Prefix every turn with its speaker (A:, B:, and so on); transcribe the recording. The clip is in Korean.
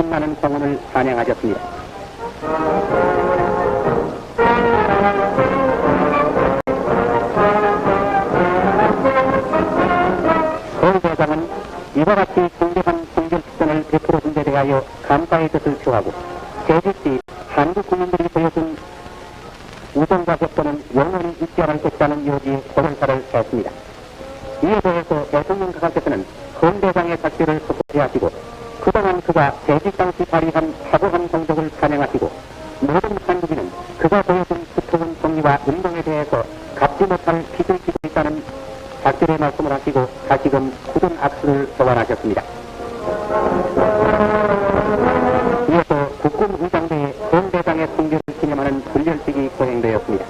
A: 빛나는 성운을 찬양하셨습니다. 서울대장은 이와 같이 공개한 공결 특선을 베풀어 준 데 대하여 감사의 뜻을 표하고 제주시 한국 국민들이 보여준 우정과 격려는 영원히 잊지 않을 것이라는 요지의 고성사를 했습니다. 이에 대해서 대통령 각하께서는 대지상수 발휘한 사고감 공적을 찬양하시고 모든 한국인은 그가 보여준 수토군 정리와 운동에 대해서 갚지 못할 빚을 지고 있다는 작별의 말씀을 하시고 다시금 굳은 악수를 소환하셨습니다. 이어서 국군 의장대의 전대장의 승계를 기념하는 분열식이 거행되었습니다.